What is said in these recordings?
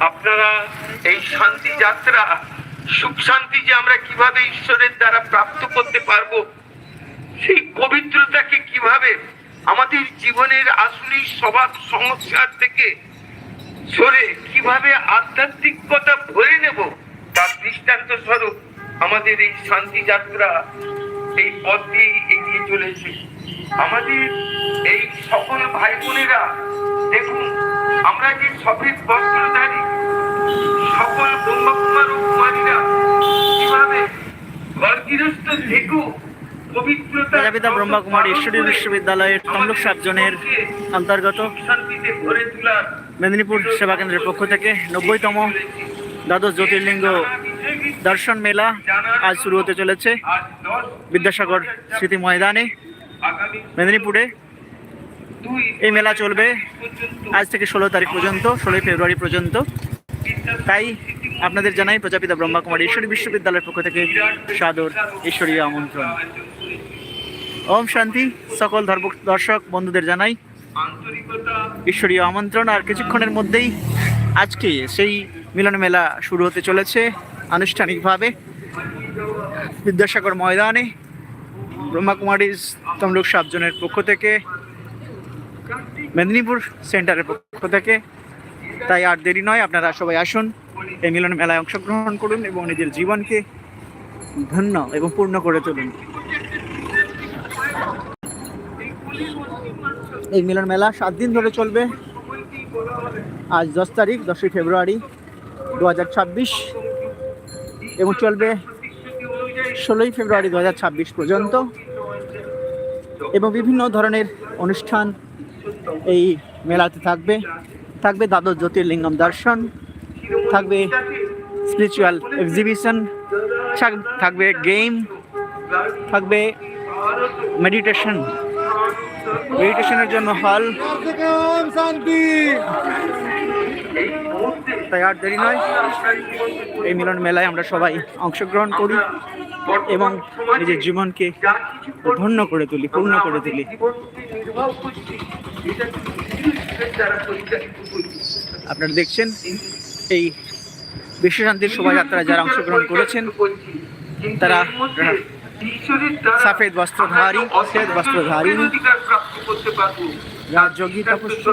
আপনারা এই শান্তি যাত্রা, সুখ শান্তি যে আমরা কীভাবে ঈশ্বরের দ্বারা প্রাপ্ত করতে পারব, সেই পবিত্রতাকে কীভাবে আমাদের জীবনের আসলি স্বভাব সংস্কার থেকে সরে কীভাবে আধ্যাত্মিকতা ভরে নেব, তার দৃষ্টান্ত স্বরূপ আমাদের এই শান্তি যাত্রা এই পথ দিয়ে এগিয়ে চলেছে। আমাদের এই সকল ভাই বোনেরা, দেখুন আমরা যে সফেদ বস্ত্রধারী সকল ব্রহ্মকুমার কুমারীরা কীভাবে গর্গিরস্ত থেকেও পবিত্রতা প্রজাপিতা ব্রহ্মকুমারী ঈশ্বরী বিশ্ববিদ্যালয়ের তমলুক সাবজনের অন্তর্গত মেদিনীপুর সেবা কেন্দ্রের পক্ষ থেকে নব্বইতম দ্বাদশ জ্যোতির্লিঙ্গ দর্শন মেলা আজ শুরু হতে চলেছে। বিদ্যাসাগর স্মৃতি ময়দানে মেদিনীপুরে এই মেলা চলবে আজ থেকে ষোলো তারিখ পর্যন্ত, ষোলোই ফেব্রুয়ারি পর্যন্ত। তাই আপনাদের জানাই প্রজাপিতা ব্রহ্মকুমারী ঈশ্বরী বিশ্ববিদ্যালয়ের পক্ষ থেকে সাদর ঈশ্বরীয় আমন্ত্রণ। ওম শান্তি, সকল ধর্ম দর্শক, বন্ধুদের জানাই ঈশ্বরীয় আমন্ত্রণ। আর কিছুক্ষণের মধ্যেই আজকে সেই মিলন মেলা শুরু হতে চলেছে আনুষ্ঠানিকভাবে। বিদ্যাসাগর ময়দানে ব্রহ্মাকুমারী তমলুক সাবজনের পক্ষ থেকে মেদিনীপুর সেন্টারের পক্ষ থেকে। তাই আর দেরি নয়, আপনারা সবাই আসুন, এই মিলন মেলায় অংশগ্রহণ করুন এবং নিজের জীবনকে ধন্য এবং পূর্ণ করে তুলুন। এই মিলন মেলা সাত দিন ধরে চলবে। আজ দশ তারিখ, দশই ফেব্রুয়ারি দু হাজার ছাব্বিশ এবং চলবে ষোলোই ফেব্রুয়ারি দু হাজার ছাব্বিশ পর্যন্ত। এবং বিভিন্ন ধরনের অনুষ্ঠান এই মেলাতে থাকবে। থাকবে দ্বাদশ জ্যোতির্লিঙ্গম দর্শন থাকবে স্পিরিচুয়াল এক্সিবিশন থাকবে গেম থাকবে মেডিটেশন মেডিটেশনের জন্য হল তাই আর দেরি নয়। এই মিলন মেলায় আমরা সবাই অংশগ্রহণ করি এবং নিজের জীবনকে ধন্য করে তুলি, পূর্ণ করে তুলি। আপনারা দেখছেন এই বিশ্বশান্তির শোভাযাত্রায় যারা অংশগ্রহণ করেছেন, তারা সফেদ বস্ত্রধারী শ্বেত বস্ত্রধারী রাজযোগী, তপস্বী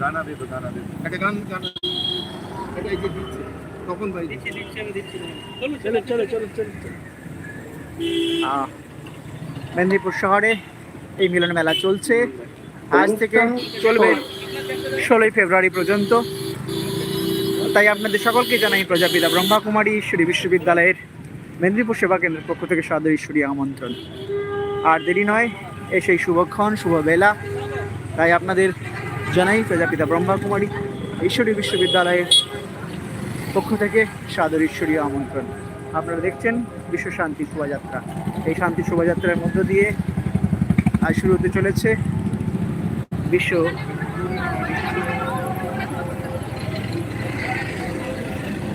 গানা দেবো গানা দেবো। একটা গান গান। এটা এই যে দিচ্ছে তখন ভাই চলো চলো চলো চলো আহ, মেদিনীপুর শহরে এই মিলন মেলা চলছে। আজ থেকে চলবে ষোলোই ফেব্রুয়ারি পর্যন্ত। তাই আপনাদের সকলকে জানাই প্রজাপিতা ব্রহ্মাকুমারী ঈশ্বরী বিশ্ববিদ্যালয়ের মেদিনীপুর সেবা কেন্দ্রের পক্ষ থেকে সাদর ঈশ্বরী আমন্ত্রণ। আর দেরি নয় এই সেই শুভক্ষণ শুভ বেলা। তাই আপনাদের জানাই প্রজাপিতা ব্রহ্মাকুমারী ঈশ্বরী বিশ্ববিদ্যালয়ের পক্ষ থেকে সাদর ঈশ্বরীয় আমন্ত্রণ। আপনারা দেখছেন বিশ্ব শান্তি শোভাযাত্রা। এই শান্তি শোভাযাত্রার মধ্য দিয়ে আজ শুরু হতে চলেছে বিশ্ব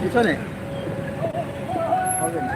পিছনে। হবে না।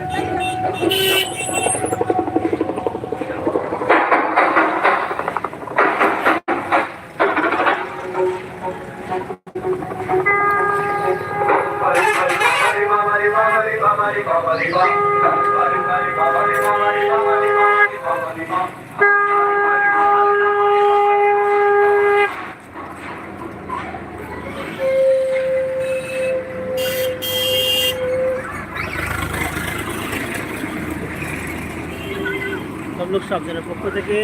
তমলুক সাবজেনের পক্ষ থেকে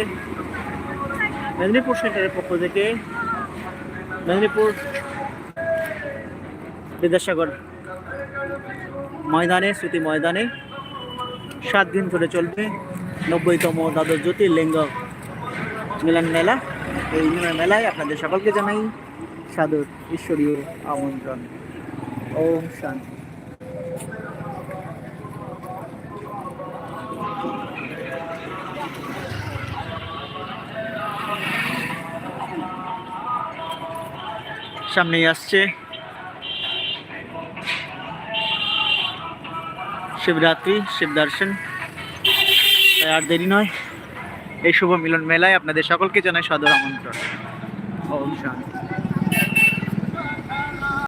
মেদিনীপুর সেন্টারের পক্ষ থেকে মেদিনীপুর বিদ্যাসাগর ময়দানে, স্মৃতি ময়দানে। সাত দিন ধরে চলবে নব্বইতম দ্বাদশ জ্যোতির্লিঙ্গ মিলন মেলা। এই মিলন মেলায় আপনাদের সকলকে জানাই সাদর ঈশ্বরীয় আমন্ত্রণ। ওম শান্তি। সামনেই আসছে শিবরাত্রি, শিব দর্শন। তাই আর দেরি নয়। এই শুভ মিলন মেলায় আপনাদের সকলকে জানাই সদর আমন্ত্রণ। ওম শান্তি।